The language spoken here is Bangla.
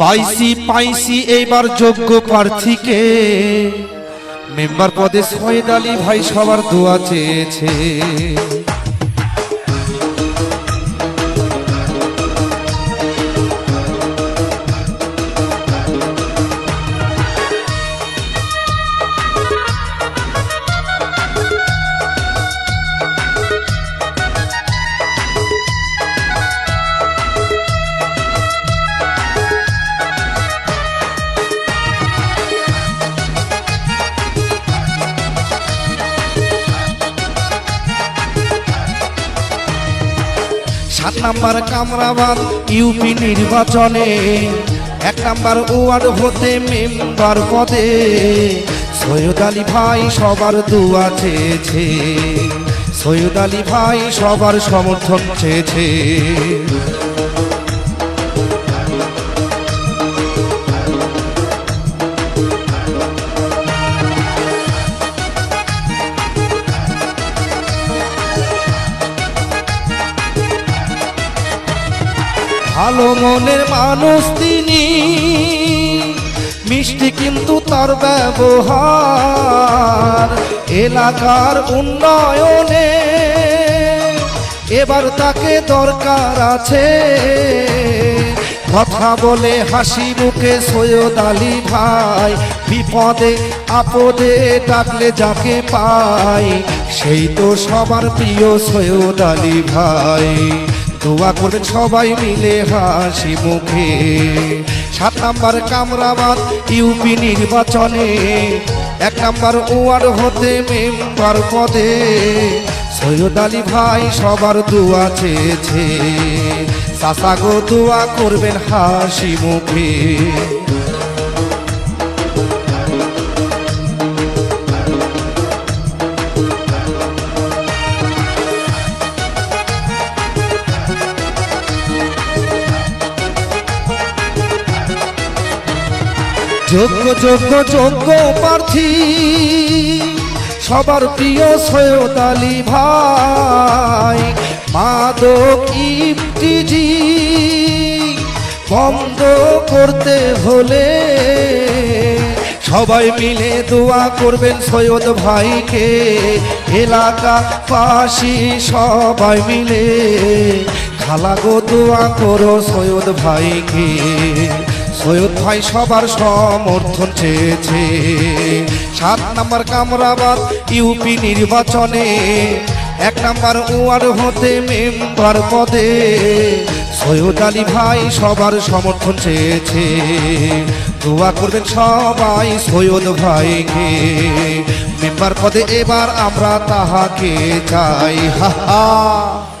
পাইছি পাইছি এইবার যোগ্য প্রার্থীকে। মেম্বার পদে সৈয়দ আলী ভাই সবার দোয়া চেয়েছে। সাত নাম্বার কামরাবাদ, ইউপি নির্বাচনে। এক নাম্বার ওয়ার্ড হতে মেম্বার পদে। সৈয়দ আলী ভাই সবার দুয়া চেয়েছে। সৈয়দ আলী ভাই সবার সমর্থন চেয়েছে। ভালো মনের মানুষ তিনি। মিষ্টি কিন্তু তার ব্যবহার। এলাকার উন্নয়নে এবার তাকে দরকার আছে। কথা বলে হাসি মুখে সৈয়দ আলী ভাই। বিপদে, আপদে ডাকলে যাকে পাই, সেই তো সবার প্রিয় সৈয়দ আলী ভাই। দোয়া করবেন সবাই মিলে হাসি মুখে। সাত নাম্বার কামরাবাদ ইউপি নির্বাচনে, এক নাম্বার ওয়ার্ড হতে মেম্বার পদে। সৈয়দ আলী ভাই সবার দোয়া চেয়েছে। সাসাগো দোয়া করবেন হাসি মুখে। যোগ্য যোগ্য যোগ্য প্রার্থী। সবার প্রিয় সৈয়দ আলী ভাই, মাদক ইফটিজি বন্ধ করতে হলে সবাই মিলে দোয়া করবেন সৈয়দ ভাইকে। এলাকা পাশি সবাই মিলে খালাগো দোয়া করো সৈয়দ ভাইকে। সৈয়দ ভাই সবার সমর্থন চেয়েছে। সাত নাম্বার কামরাবাদ ইউপি নির্বাচনে, এক নাম্বার ওয়ার্ড হতে মেম্বার পদে সৈয়দ আলী ভাই সবার সমর্থন চেয়েছে। দোয়া করবেন সবাই সৈয়দ ভাইকে। মেম্বার পদে এবার আমরা তাহাকে চাই। হা হা।